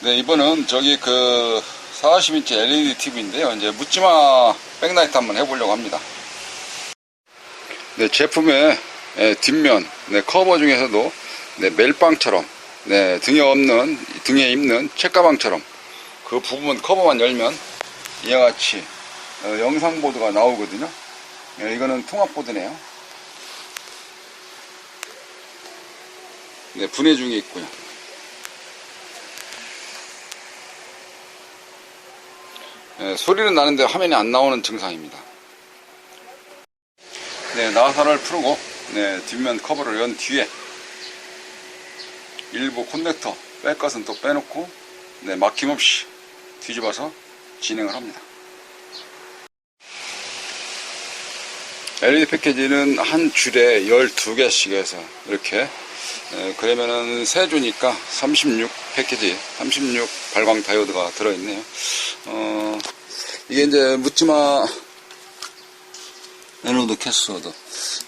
네, 이번은 저기 그 40인치 LED TV인데요. 이제 묻지마 백라이트 한번 해보려고 합니다. 네, 제품의 예, 뒷면, 네, 커버 중에서도 네, 멜빵처럼, 네, 등에 없는, 등에 입는 책가방처럼 그 부분 커버만 열면 이와 같이 어, 영상보드가 나오거든요. 예, 이거는 통합보드네요. 네, 분해 중에 있고요. 예, 소리는 나는데 화면이 안 나오는 증상입니다. 네, 나사를 풀고 네, 뒷면 커버를 연 뒤에 일부 콘넥터 뺄 것은 또 빼놓고 네, 막힘없이 뒤집어서 진행을 합니다. LED 패키지는 한 줄에 12개씩 해서 이렇게 에, 그러면은 세 주니까 36 패키지 36 발광 다이오드가 들어있네요 어, 이게 이제 묻지마 에노드 캐스워드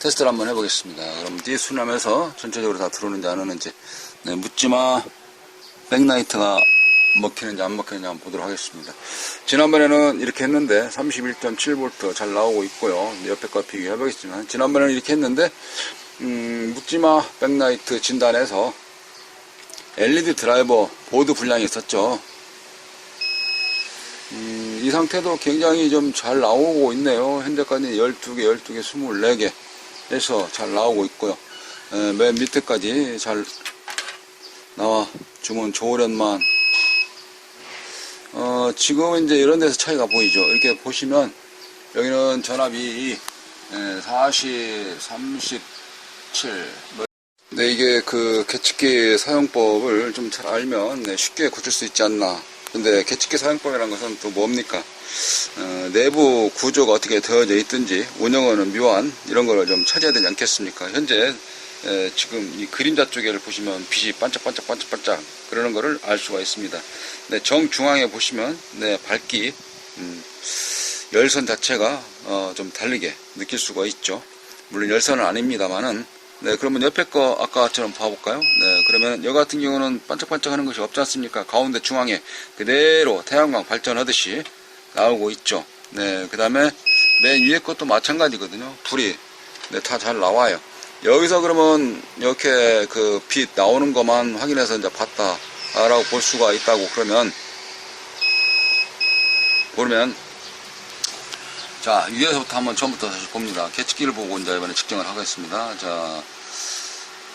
테스트를 한번 해보겠습니다 그럼 뒤순하면서 전체적으로 다 들어오는지 안 오는지 네, 묻지마 백라이트가 먹히는지 안 먹히는지 한번 보도록 하겠습니다. 지난번에는 이렇게 했는데 31.7V 잘 나오고 있고요. 옆에 거 비교해 보겠지만 지난번에는 이렇게 했는데 음, 묻지마 백라이트 진단에서 LED 드라이버 보드 불량이 있었죠. 음, 이 상태도 굉장히 좀 잘 나오고 있네요. 현재까지 12개, 12개, 24개 해서 잘 나오고 있고요. 에, 맨 밑에까지 잘 나와 주문 좋으련만 어, 지금은 이제 이런 데서 차이가 보이죠. 이렇게 보시면 여기는 전압이 예, 40, 37. 뭐. 네, 이게 그 계측기 사용법을 좀 잘 알면 네, 쉽게 고칠 수 있지 않나. 근데 계측기 사용법이라는 것은 또 뭡니까? 어, 내부 구조가 어떻게 되어져 있든지 운영하는 묘안 이런 거를 좀 찾아야 되지 않겠습니까? 현재 에, 지금 이 그림자 쪽에를 보시면 빛이 반짝반짝 반짝반짝 그러는 거를 알 수가 있습니다. 네, 정중앙에 보시면 네, 밝기 음, 열선 자체가 어, 좀 다르게 느낄 수가 있죠. 물론 열선은 아닙니다만은 네, 그러면 옆에 거 아까처럼 봐볼까요? 네, 그러면 여기 같은 경우는 반짝반짝 하는 것이 없지 않습니까? 가운데 중앙에 그대로 태양광 발전하듯이 나오고 있죠. 네, 그 다음에 맨 위에 것도 마찬가지거든요. 불이 네, 다 잘 나와요. 여기서 그러면 이렇게 그 빛 나오는 것만 확인해서 이제 봤다라고 볼 수가 있다고 그러면 그러면 자 위에서부터 한번 처음부터 다시 봅니다. 계측기를 보고 이제 이번에 측정을 하겠습니다. 자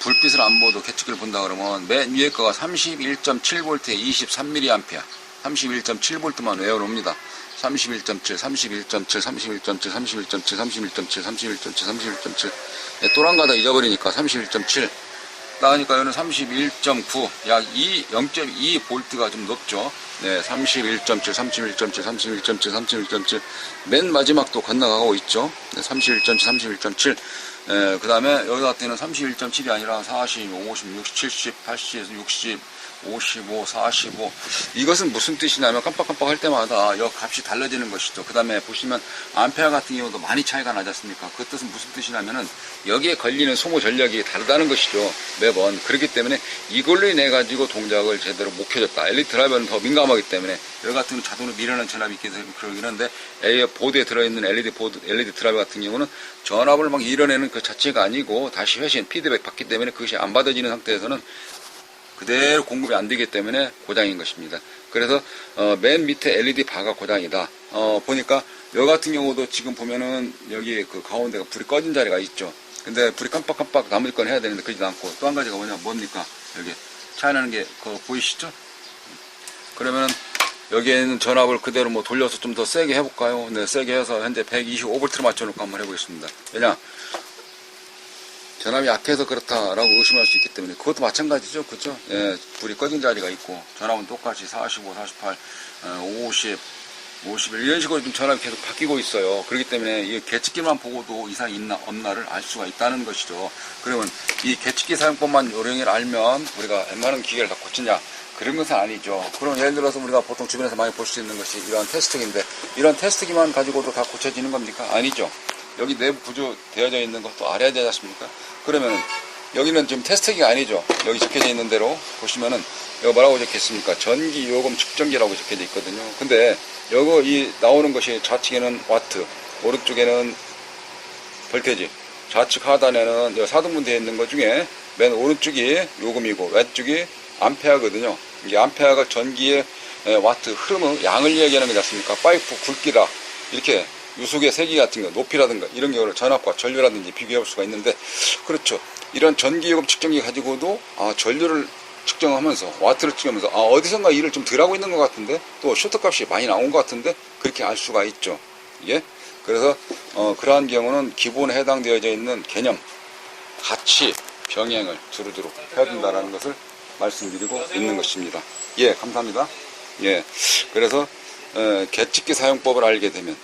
불빛을 안 보도 계측기를 본다 그러면 맨 위에 거가 31.7V에 23mA 31.7V만 외워놓습니다. 31.7, 31.7, 31.7, 31.7, 31.7, 31.7, 31.7. 네, 또한 가다 잊어버리니까 31.7. 나가니까 여기는 31.9, 약 2, 0.2V가 좀 높죠. 네, 31.7, 31.7, 31.7, 31.7. 맨 마지막도 건너가고 있죠. 네, 31.7, 31.7. 예, 그 다음에 여기 같은 경우는 31.7이 아니라 40, 50, 60, 70, 80, 60, 55, 45. 이것은 무슨 뜻이냐면 깜빡깜빡 할 때마다 여 값이 달라지는 것이죠. 그 다음에 보시면 암페어 같은 경우도 많이 차이가 나지 않습니까? 그 뜻은 무슨 뜻이냐면은 여기에 걸리는 소모 전력이 다르다는 것이죠. 매번. 그렇기 때문에 이걸로 인해 가지고 동작을 제대로 못 켜졌다. 엘리트 드라이버는 더 민감하기 때문에 여기 같은 자동으로 미련한 전압이 있기 때문에 그러긴 한데 A 보드에 들어있는 LED 보드, LED 드라이버 같은 경우는 전압을 막 이뤄내는 그 자체가 아니고 다시 회신, 피드백 받기 때문에 그것이 안 받아지는 상태에서는 그대로 공급이 안 되기 때문에 고장인 것입니다. 그래서 어, 맨 밑에 LED 바가 고장이다. 어, 보니까 여기 같은 경우도 지금 보면은 여기 그 가운데가 불이 꺼진 자리가 있죠. 근데 불이 깜빡깜빡 나머지 건 해야 되는데 그러지도 않고 또 한 가지가 뭐냐 뭡니까 여기 차이 나는 게 그거 보이시죠? 그러면은 여기에는 전압을 그대로 뭐 돌려서 좀 더 세게 해볼까요? 네, 세게 해서 현재 125V로 맞춰놓고 한번 해보겠습니다. 왜냐? 전압이 약해서 그렇다라고 의심할 수 있기 때문에 그것도 마찬가지죠. 그죠? 예, 불이 꺼진 자리가 있고 전압은 똑같이 45, 48, 어, 50, 51 이런 식으로 좀 전압이 계속 바뀌고 있어요. 그렇기 때문에 이 계측기만 보고도 이상이 있나 없나를 알 수가 있다는 것이죠. 그러면 이 계측기 사용법만 요령을 알면 우리가 웬만한 기계를 다 고치냐 그런 것은 아니죠. 그럼 예를 들어서 우리가 보통 주변에서 많이 볼 수 있는 것이 이러한 테스트기인데 이런 테스트기만 가지고도 다 고쳐지는 겁니까? 아니죠. 여기 내부 구조 되어져 있는 것도 알아야 되지 않습니까? 그러면 여기는 지금 테스트기가 아니죠. 여기 적혀져 있는 대로 보시면은 여기 뭐라고 적혀 있습니까? 전기 요금 측정기라고 적혀져 있거든요. 근데 요거 이 나오는 것이 좌측에는 와트, 오른쪽에는 볼테지, 좌측 하단에는 여 4등분 되어 있는 것 중에 맨 오른쪽이 요금이고 왼쪽이 암페어거든요. 이게 암페어가 전기의 에, 와트 흐름의 양을 이야기하는 거지 않습니까? 파이프 굵기라 이렇게 유속의 세기 같은 거 높이라든가 이런 경우를 전압과 전류라든지 비교해 볼 수가 있는데 그렇죠. 이런 전기 요금 측정기 가지고도 아, 전류를 측정하면서 와트를 측정하면서 아, 어디선가 일을 좀 덜 하고 있는 것 같은데 또 쇼트 값이 많이 나온 것 같은데 그렇게 알 수가 있죠. 이게 그래서 어, 그러한 경우는 기본에 해당되어져 있는 개념 같이 병행을 두루두루 해야 된다는 것을 말씀드리고 있는 것입니다. 예, 감사합니다. 예, 그래서 어, 계측기 사용법을 알게 되면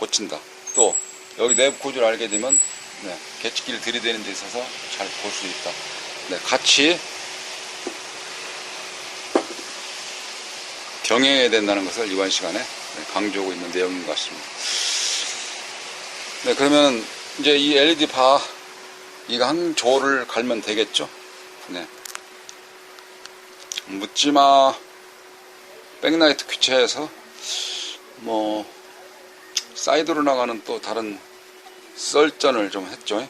고친다. 또 여기 내부 구조를 알게 되면 네, 계측기를 들이대는 데 있어서 잘 볼 수 있다. 네, 같이 병행해야 된다는 것을 이번 시간에 네, 강조하고 있는 내용인 것 같습니다. 네, 그러면 이제 이 LED 바 이거 한 조를 갈면 되겠죠? 네. 묻지마 백라이트 교체해서 뭐 사이드로 나가는 또 다른 썰전을 좀 했죠.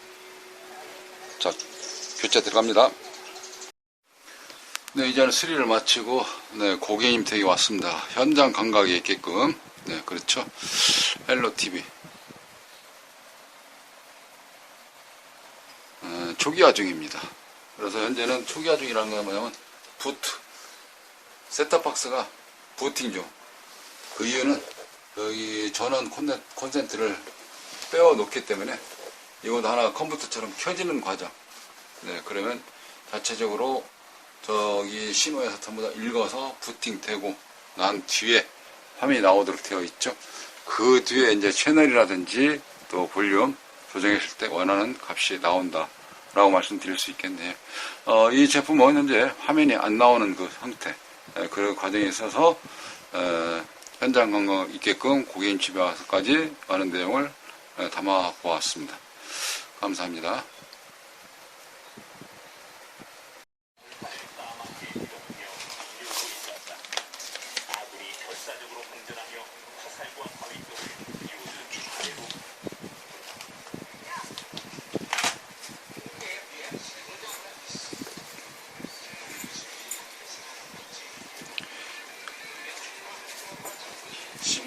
자, 교체 들어갑니다. 네, 이제는 수리를 마치고 네, 고객님 댁에 왔습니다. 현장 감각이 있게끔 네, 그렇죠. 헬로 TV 어, 초기화 중입니다. 그래서 현재는 초기화 중이라는 건 뭐냐면 부트 셋탑박스가 부팅 중. 그 이유는 여기 전원 콘센- 콘센트 를 빼어 놓기 때문에 이것도 하나 컴퓨터처럼 켜지는 과정. 네, 그러면 자체적으로 저기 신호에서 전부 다 읽어서 부팅되고 난 뒤에 화면이 나오도록 되어 있죠. 그 뒤에 이제 채널이라든지 또 볼륨 조정했을 때 원하는 값이 나온다. 라고 말씀드릴 수 있겠네요. 어, 이 제품은 현재 화면이 안 나오는 그 상태, 에, 그 과정에 있어서, 에, 현장 감각 있게끔 고객님 집에 와서까지 많은 내용을 에, 담아 보았습니다. 감사합니다.